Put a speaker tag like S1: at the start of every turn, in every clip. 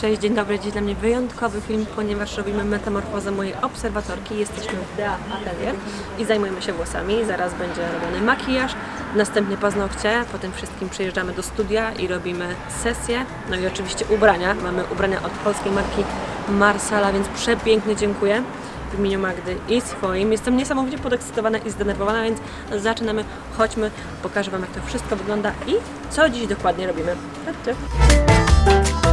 S1: Cześć, dzień dobry. Dziś dla mnie wyjątkowy film, ponieważ robimy metamorfozę mojej obserwatorki. Jesteśmy w Dea Atelier i zajmujemy się włosami. Zaraz będzie robiony makijaż, następnie paznokcie. Po tym wszystkim przyjeżdżamy do studia i robimy sesję. No i oczywiście ubrania. Mamy ubrania od polskiej marki Marsala, więc przepięknie dziękuję w imieniu Magdy i swoim. Jestem niesamowicie podekscytowana i zdenerwowana, więc zaczynamy. Chodźmy, pokażę Wam jak to wszystko wygląda i co dziś dokładnie robimy.
S2: Oczyszczające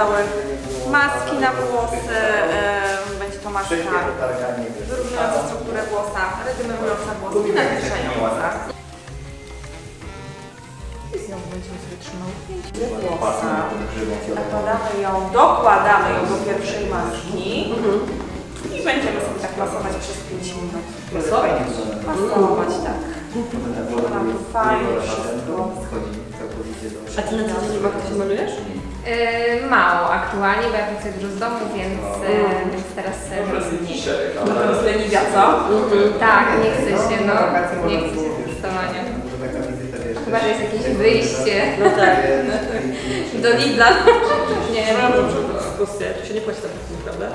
S2: nakładały maski na włosy, będzie to maska wyrównująca strukturę włosa, regenerująca włosy i nawilżenia włosa. I znowu będziemy sobie trzymały pięć włosa. Nakładamy ją, dokładamy ją do pierwszej maski. I będziemy sobie tak masować przez 5 minut.
S1: Masować?
S2: Masować, tak. Nam to fajnie wszystko.
S1: A Ty na co dzień się malujesz?
S3: Yy, mało aktualnie, bo ja pracuję dużo z domu, więc, yy, więc teraz yy,
S2: Natomiast leniwia, co?
S3: tak, nie chcę się, no, nie chcę się zdecydowanie. Chyba, że jest jakieś wyjście
S1: No tak.
S3: do Lidla. Nie,
S1: Ja mam dyskusję. Tu się nie płaci za parking, prawda?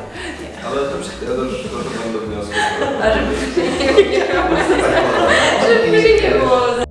S4: Ale to przecież doszedłem do wniosku.
S3: a żeby żeby się nie było.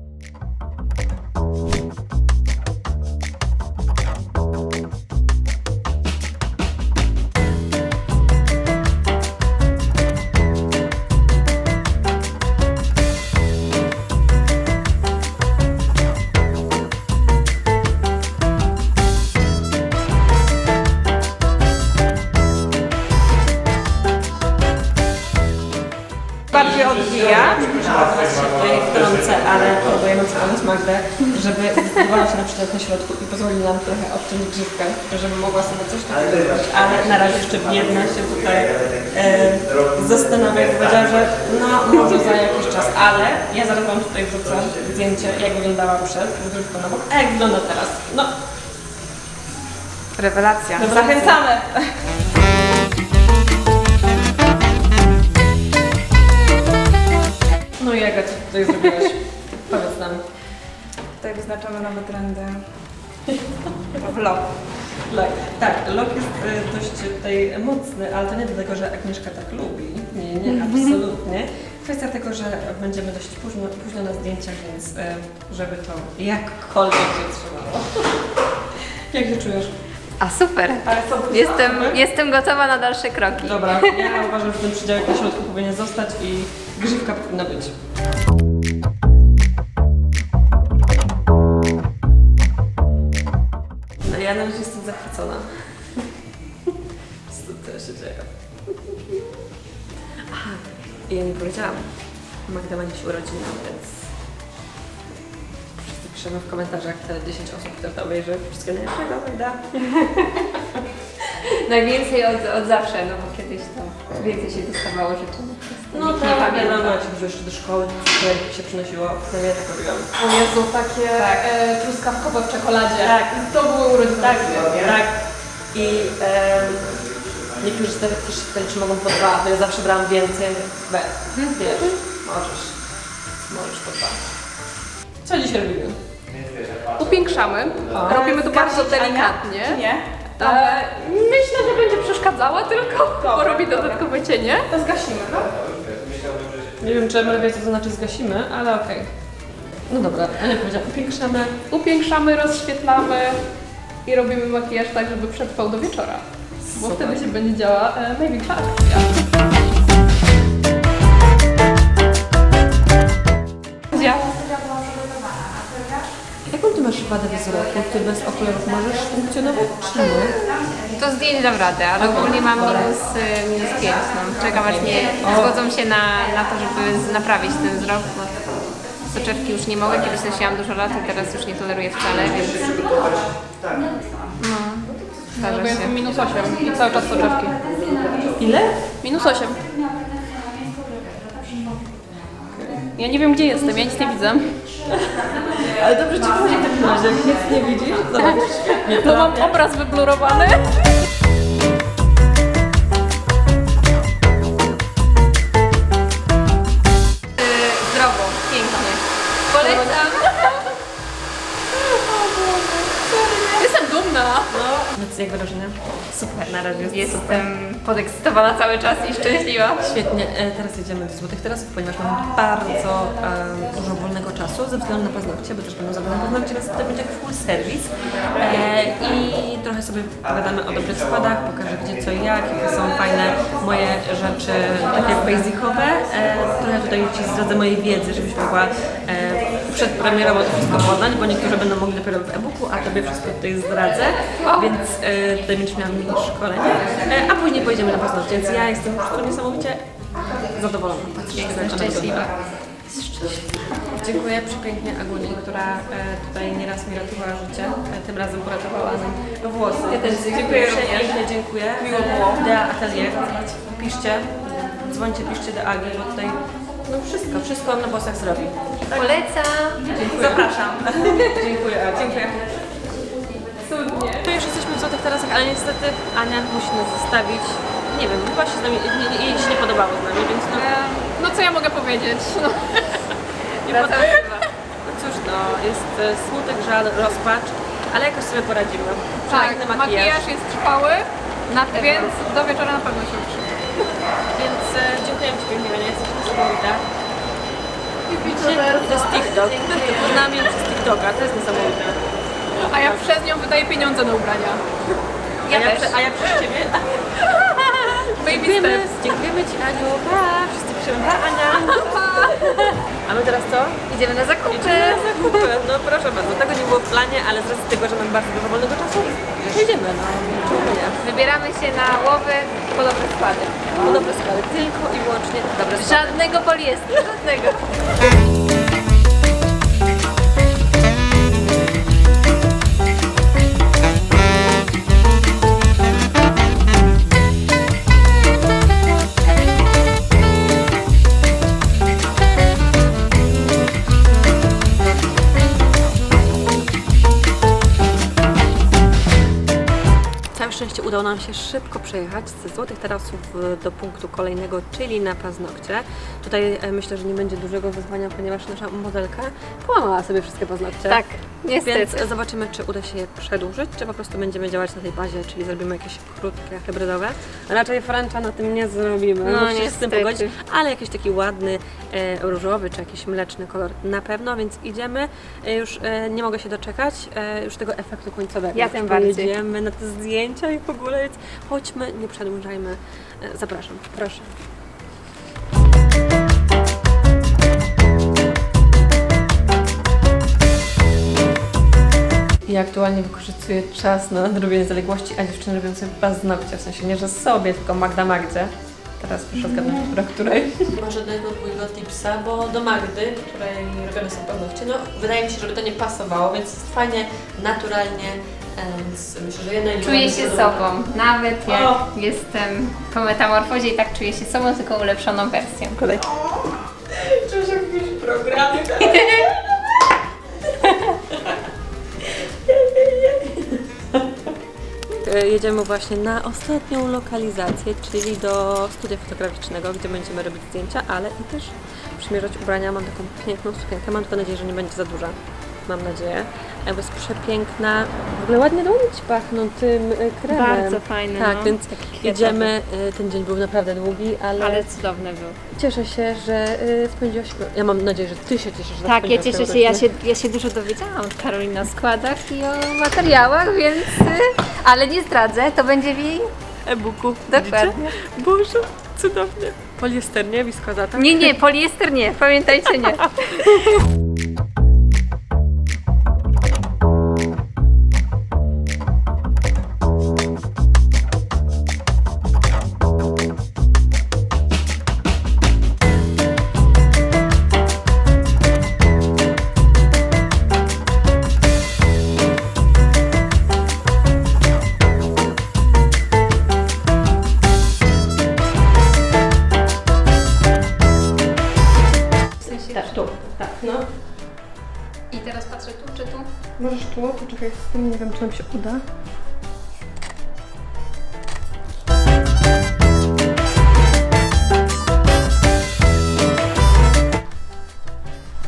S2: Bardziej odbija.
S1: Teraz się tutaj wtrącę, ale próbujemy przekonać Magdę, żeby zdecydowała się na przyciąg na środku i pozwoli nam trochę odciąć grzywkę, żeby mogła sobie coś takiego zrobić. Ale na razie jeszcze biedna się tutaj e, zastanawia i powiedziała, że no może za jakiś czas, ale ja zaraz Wam tutaj wrzucę zdjęcie, jak wyglądała przed, z grzywką na bok, a jak wygląda teraz. No,
S2: Rewelacja.
S1: Rewelacja.
S2: Zachęcamy.
S1: No i Aga, co tutaj zrobiłaś? Powiedz nam.
S2: Tutaj wyznaczamy nowe trendy. Vlog.
S1: Lok. Tak, lok jest e, dość tutaj mocny, ale to nie dlatego, że Agnieszka tak lubi. Nie, nie, absolutnie. Kwestia tego, że będziemy dość późno, późno na zdjęciach, więc e, żeby to jakkolwiek się trzymało. Jak się czujesz?
S3: A super.
S2: Ale co
S3: Jestem, jestem gotowa na dalsze kroki.
S1: Dobra, ja uważam, że ten przydziałek na środku powinien zostać i grzywka powinna być. No ja na razie jestem zachwycona. Co to się dzieje? Aha, ja nie powiedziałam. Magda ma dziś urodziny, więc wszyscy piszemy w komentarzach te 10 osób, które to obejrzy. Wszystkiego najlepszego, Magda.
S3: Najwięcej od, od zawsze, no bo kiedyś to więcej się dostawało życzeń.
S1: No tak,
S3: pamięta.
S1: pamiętam, jak się jeszcze do szkoły, jak się przynosiło, to ja tak robiłam.
S5: O Jezu, takie
S3: Tak.
S5: e, truskawkowe w czekoladzie.
S1: Tak.
S5: To były urodziny.
S1: Tak,
S5: moje.
S1: tak. I em, niektórzy z tych też się pytali, czy mogą po dwa, to ja zawsze brałam więcej. We, wiesz, możesz. Możesz po dwa. Co dzisiaj robimy?
S5: Upiększamy. Robimy to bardzo delikatnie.
S2: Nie?
S5: E, myślę, że będzie przeszkadzała tylko, bo robi dodatkowe cienie.
S2: To zgasimy, no?
S1: Nie wiem, czy Emel wie, co to znaczy zgasimy, ale okej. No dobra, ja nie powiedziałam. Upiększamy.
S5: Upiększamy, rozświetlamy i robimy makijaż tak, żeby przetrwał do wieczora. Bo
S1: Super.
S5: wtedy się będzie działa e, największa akcja.
S1: Wadę wzroku? Ty bez okularów możesz funkcjonować, czy nie?
S3: To zdjęć dam radę, ale ogólnie mam minus, y, minus 5. No. Czekam aż nie zgodzą się na, na to, żeby z- naprawić ten wzrok. Bo soczewki już nie mogę, kiedyś nosiłam dużo lat i teraz już nie toleruję wcale, więc no,
S5: No,
S3: zdarza
S5: bo jest
S3: się.
S5: minus 8 i cały czas soczewki.
S1: Ile?
S5: Minus 8. Ja nie wiem, gdzie jestem, ja nic nie widzę.
S1: Ale dobrze ci chodzi w takim razie, jak nic nie widzisz, świetnie
S5: No mam obraz wyblurowany. Jestem
S3: podekscytowana cały czas i szczęśliwa.
S1: Świetnie, e, teraz jedziemy do Złotych Tarasów, ponieważ mamy bardzo e, dużo wolnego czasu ze względu na paznokcie, bo też będą zrobione paznokcie, więc to będzie full service. E, I trochę sobie pogadamy o dobrych składach, pokażę gdzie, co i jak, jakie są fajne moje rzeczy, takie basicowe. E, trochę tutaj Ci zdradzę mojej wiedzy, żebyś mogła e, przedpremierowo to wszystko poznać, bo niektórzy będą mogli dopiero w e-booku, a Tobie wszystko tutaj zdradzę, więc e, tutaj będziesz miała mini szkolenie, e, a później pojedziemy na paznokcie, więc ja jestem po prostu niesamowicie zadowolona. Patrz, jak ona
S3: szczęśliwa.
S1: wygląda. Dziękuję przepięknie Aguni, która e, tutaj nieraz mi ratowała życie. E, tym razem uratowała nam włosy. Ja też dziękuję Przepięknie dziękuję. Miło było. Dea Atelier. Piszcie, dzwońcie, piszcie do Agi, bo tutaj no wszystko, wszystko na włosach zrobi.
S3: Polecam.
S1: Zapraszam. dziękuję. Dziękuję. Cudnie. My już jesteśmy w Złotych Tarasach, ale niestety Ania musi nas zostawić. Nie wiem, chyba się z nami, nie, jej się nie podobało z nami, więc no,
S5: No co ja mogę powiedzieć? No.
S3: Chyba.
S1: no cóż no, jest e, smutek, żal, rozpacz, ale jakoś sobie poradzimy.
S5: Tak,
S1: Przepiękny
S5: makijaż jest trwały,
S3: Na pewno.
S5: więc do wieczora na pewno się uczy.
S1: Więc e, dziękuję Ci pięknie, Ania, jesteś niesamowita. To jest TikTok. Ty poznałam ją przez TikToka, to jest niesamowite.
S5: A ja przez nią wydaję pieniądze na ubrania.
S1: Ja a, ja
S3: też.
S1: prze, a ja przez Ciebie.
S5: Baby
S1: Dziękujemy,
S5: steps.
S1: dziękujemy Ci Aniu. Pa, wszyscy pa Ania. A my teraz co?
S3: Idziemy na zakupy.
S1: Idziemy na zakupy. No proszę bardzo, tego nie było w planie, ale z racji tego, że mam bardzo dużo wolnego czasu, jedziemy, no czemu nie?
S3: Wybieramy się na łowy po dobre składy.
S1: Dobre składy, tylko i wyłącznie dobre składy.
S3: Żadnego poliestru, żadnego.
S1: się szybko przejechać ze Złotych Tarasów e, do punktu kolejnego, czyli na paznokcie. Tutaj e, myślę, że nie będzie dużego wyzwania, ponieważ nasza modelka połamała sobie wszystkie paznokcie.
S3: Tak, niestety.
S1: Więc zobaczymy, czy uda się je przedłużyć, czy po prostu będziemy działać na tej bazie, czyli zrobimy jakieś krótkie, hybrydowe. Raczej Francha na tym nie zrobimy,
S3: No,
S1: musisz się z tym pogodzić, ale jakiś taki ładny, e, różowy, czy jakiś mleczny kolor na pewno, więc idziemy. E, już e, nie mogę się doczekać e, już tego efektu końcowego.
S3: Ja tym bardziej.
S1: Pojedziemy na te zdjęcia i w ogóle, chodźmy, nie przedłużajmy. E, zapraszam, proszę. Ja aktualnie wykorzystuję czas na nadrobienie zaległości, a dziewczyny robią sobie paznokcie, w sensie nie, że sobie, tylko Magda Magdzie. Teraz proszę odgadnąć, która której. Może żadnego twojego tipsa, bo do Magdy, której robione są paznokcie, no wydaje mi się, żeby to nie pasowało, więc jest fajnie, naturalnie, e, więc myślę, że jedna i druga
S3: Czuję się sobą, nawet jak
S1: O!
S3: jestem po metamorfozie i tak czuję się sobą, tylko ulepszoną wersją.
S1: Kolej. Jedziemy właśnie na ostatnią lokalizację, czyli do studia fotograficznego, gdzie będziemy robić zdjęcia, ale i też przymierzać ubrania. Mam taką piękną sukienkę, mam tylko nadzieję, że nie będzie za duża. Mam nadzieję. Bo jest przepiękna. W ogóle ładnie dłonie Ci pachną tym e, kremem.
S3: Bardzo fajny,
S1: Tak,
S3: no.
S1: więc
S3: Taki
S1: jedziemy. e, Ten dzień był naprawdę długi, ale,
S3: Ale cudowny był.
S1: cieszę się, że y, spędziłaś. Ja mam nadzieję, że Ty się cieszysz, że
S3: Tak, ja cieszę się, ja się, ja się dużo dowiedziałam od Karoliny o składach i o materiałach, więc... y, Ale nie zdradzę, to będzie w jej...
S1: e-booku.
S3: Dokładnie.
S1: Widzicie? Boże, cudownie. Poliester, nie? Wiskozata.
S3: Nie, nie, poliester nie, pamiętajcie nie.
S1: wiem czy nam się uda.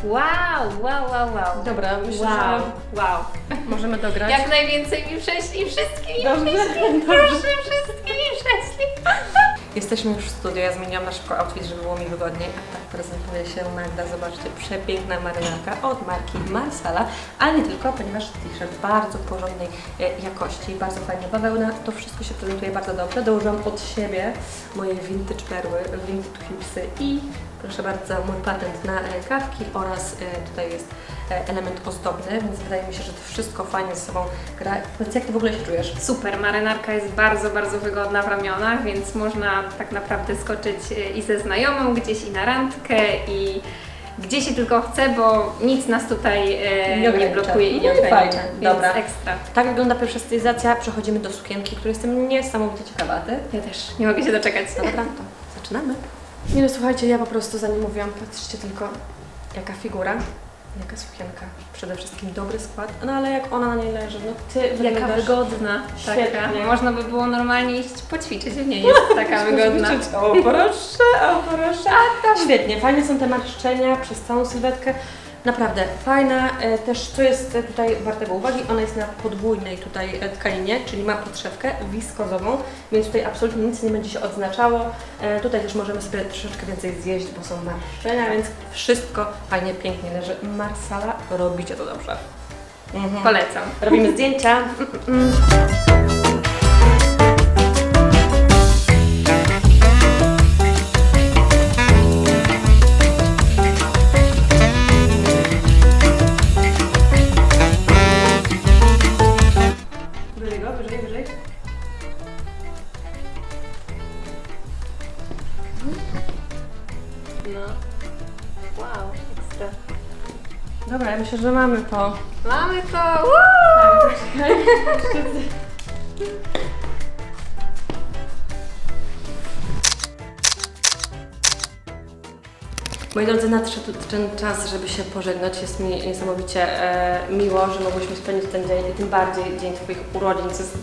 S3: Wow, wow, wow, wow.
S1: Dobra, myślę,
S3: Wow, wow.
S1: że możemy dograć.
S3: Jak najwięcej mi prześli, wszystkim mi
S1: Dobrze,
S3: prześli.
S1: dobrze.
S3: Proszę, wszystkim mi.
S1: Jesteśmy już w studiu, ja zmieniłam na szybko outfit, żeby było mi wygodniej, a tak prezentuje się Magda, zobaczcie, przepiękna marynarka od marki Marsala, ale nie tylko, ponieważ t-shirt bardzo porządnej e, jakości, bardzo fajna bawełna, to wszystko się prezentuje bardzo dobrze, dołożyłam od siebie moje vintage perły, vintage hipsy i proszę bardzo, mój patent na rękawki oraz e, tutaj jest e, element ozdobny, więc wydaje mi się, że to wszystko fajnie ze sobą gra. Powiedz, jak Ty w ogóle się czujesz?
S3: Super, marynarka jest bardzo, bardzo wygodna w ramionach, więc można tak naprawdę skoczyć e, i ze znajomą gdzieś i na randkę i gdzie się tylko chce, bo nic nas tutaj e,
S1: Nie
S3: nie, blokuje i nie
S1: No
S3: ogranicza,
S1: fajnie,
S3: więc
S1: dobra.
S3: ekstra.
S1: Tak wygląda pierwsza stylizacja. Przechodzimy do sukienki, której jestem niesamowicie ciekawa. Ty?
S3: Ja też nie mogę się doczekać.
S1: Dobra, to zaczynamy. Nie no, słuchajcie, ja po prostu za nim mówiłam, patrzcie tylko, jaka figura, jaka sukienka. Przede wszystkim dobry skład, no ale jak ona na niej leży, no Ty
S3: Jaka
S1: wyglądasz...
S3: wygodna.
S1: Świetnie.
S3: Taka. Można by było normalnie iść poćwiczyć, nie jest taka wygodna.
S1: O proszę, o proszę. Świetnie, fajne są te marszczenia przez całą sylwetkę. Naprawdę fajna, e, też co jest tutaj wartego uwagi, ona jest na podwójnej tutaj e, tkaninie, czyli ma podszewkę wiskozową, więc tutaj absolutnie nic nie będzie się odznaczało. E, Tutaj też możemy sobie troszeczkę więcej zjeść, bo są marszczenia, więc wszystko fajnie, pięknie leży. Marsala, robicie to dobrze. Mhm.
S3: Polecam.
S1: Robimy zdjęcia. że mamy to.
S3: Mamy to! Woo!
S1: Moi drodzy, nadszedł ten czas, żeby się pożegnać. Jest mi niesamowicie e, miło, że mogłyśmy spędzić ten dzień i tym bardziej dzień Twoich urodzin, co jest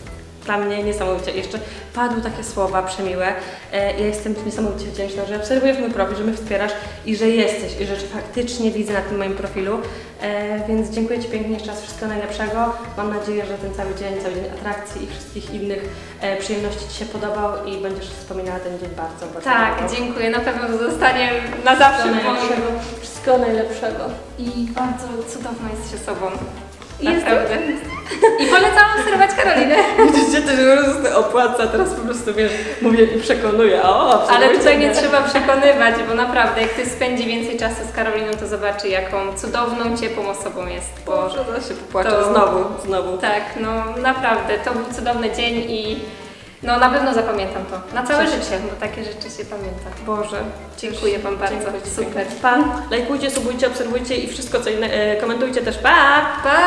S1: dla mnie niesamowicie. Jeszcze padły takie słowa przemiłe. E, ja jestem niesamowicie wdzięczna, że obserwujesz mój profil, że mnie wspierasz i że jesteś i że faktycznie widzę na tym moim profilu. E, więc dziękuję Ci pięknie jeszcze raz, wszystkiego najlepszego. Mam nadzieję, że ten cały dzień, cały dzień atrakcji i wszystkich innych e, przyjemności Ci się podobał i będziesz wspominała ten dzień bardzo, bardzo
S3: Tak, dziękuję. Na pewno zostanie na zawsze w
S1: Wszystkiego
S3: moim
S1: najlepszego. Wszystkiego najlepszego.
S3: I bardzo cudowna jest się sobą.
S1: Jestem.
S3: I polecam obserwować Karolinę.
S1: Widzicie, to się po prostu opłaca, teraz po prostu wiesz, mówię i przekonuję. O,
S3: Ale tutaj nie trzeba przekonywać, bo naprawdę jak ktoś spędzi więcej czasu z Karoliną, to zobaczy jaką cudowną, ciepłą osobą jest. Bo
S1: Boże, to się popłaczę
S3: To-
S1: znowu, znowu.
S3: tak, no naprawdę, to był cudowny dzień i no na pewno zapamiętam to. Na całe
S1: Cieszę
S3: życie, bo takie rzeczy się pamięta. Boże, dziękuję Wam bardzo.
S1: Dziękuję
S3: Super.
S1: Pa! Lajkujcie, subujcie, obserwujcie i wszystko co inne, e, komentujcie też. Pa!
S3: Pa!